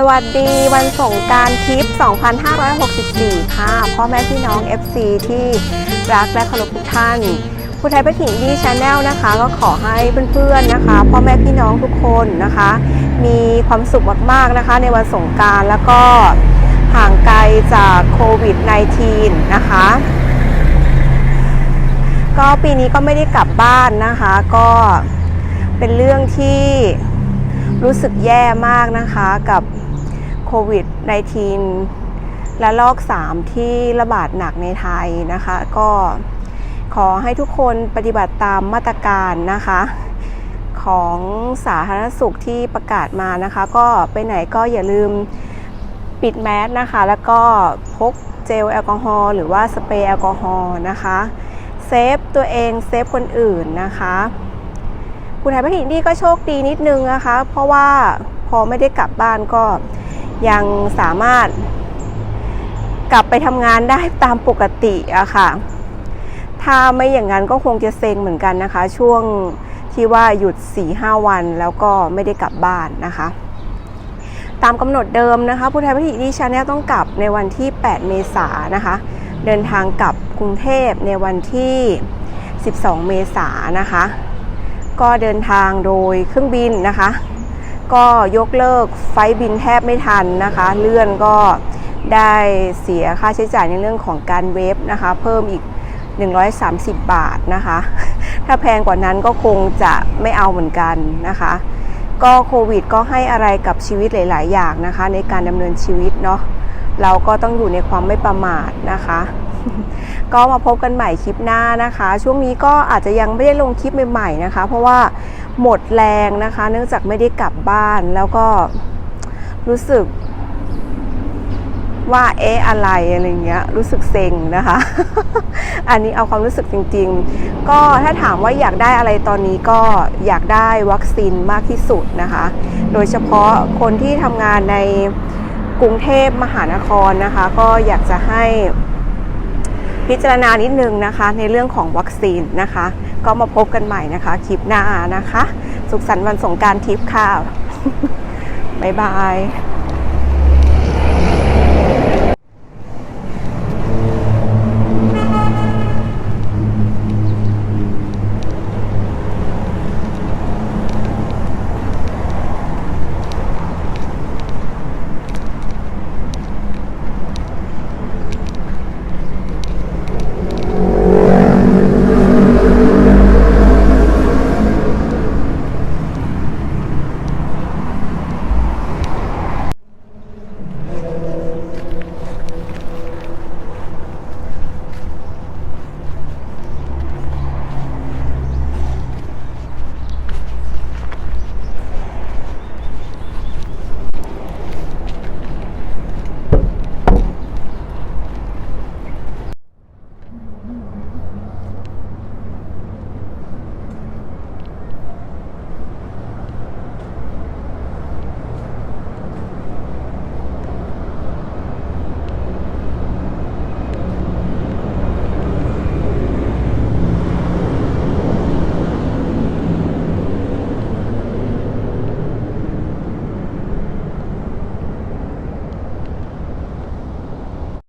สวัสดีวันสงกรารทิป2564 ค่ะ พ่อแม่พี่น้อง FC ที่รักและเคารพทุกท่านผู้ไทยประถิ่นดีชาแนลนะคะ ก็ขอให้เพื่อนๆนะคะ พ่อแม่พี่น้องทุกคนนะคะ มีความสุขมากๆนะคะ ในวันสงการแล้วก็ห่างไกลจากโควิด -19 นะคะ ก็ปีนี้ก็ไม่ได้กลับบ้านนะคะ ก็เป็นเรื่องที่รู้สึกแย่มากนะคะกับ โควิด -19 และลอก 3 ที่ระบาดหนักในไทยนะคะ ก็ขอให้ทุกคนปฏิบัติตามมาตรการนะคะ ของสาธารณสุขที่ประกาศมานะคะ ก็ไปไหนก็อย่าลืมปิดแมสนะคะ แล้วก็พกเจลแอลกอฮอล์หรือว่าสเปรย์แอลกอฮอล์นะคะเซฟตัวเองเซฟคนอื่นนะคะคุณไทยพระถิ่นที่ก็โชคดีนิดนึงนะคะ เพราะว่าพอไม่ได้กลับบ้านก็ ยังสามารถกลับไปทำงานได้ตามปกติอะค่ะ ถ้าไม่อย่างนั้นก็คงจะเซ็งเหมือนกันนะคะ ช่วงที่ว่าหยุด 4-5 วันแล้วก็ไม่ได้กลับบ้านนะคะ ตามกำหนดเดิมนะคะผู้ไทยพัฒนิชาแนลต้องกลับในวันที่ 8 เมษายนนะคะ เดินทางกลับกรุงเทพในวันที่ 12 เมษายนนะคะ ก็เดินทางโดยเครื่องบินนะคะ ก็ยกเลิกไฟบินแทบไม่ทันนะคะ เลื่อนก็ได้เสียค่าใช้จ่ายในเรื่องของการเวฟนะคะ เพิ่มอีก 130 บาทนะคะ ถ้าแพงกว่านั้นก็คงจะไม่เอาเหมือนกันนะคะ ก็โควิดก็ให้อะไรกับชีวิตหลาย ๆ อย่างนะคะ ในการดำเนินชีวิตเนาะเราก็ต้องอยู่ในความไม่ประมาทนะคะ ก็มาพบกันใหม่คลิปหน้านะคะ ช่วงนี้ก็อาจจะยังไม่ได้ลงคลิปใหม่ๆนะคะ เพราะว่าหมดแรงนะคะ เนื่องจากไม่ได้กลับบ้านแล้วก็รู้สึกว่าเอ๊ะอะไรอะไรเงี้ยรู้สึกเซ็งนะคะ อันนี้เอาความรู้สึกจริง ๆ ก็ถ้าถามว่าอยากได้อะไรตอนนี้ก็อยากได้วัคซีนมากที่สุดนะคะ โดยเฉพาะคนที่ทำงานในกรุงเทพมหานครนะคะ ก็อยากจะให้ พิจารณานิดนึงนะคะ ในเรื่องของวัคซีนนะคะ ก็มาพบกันใหม่นะคะ คลิปหน้านะคะ สุขสันต์วันสงการทิพย์ค่ะ บ๊ายบาย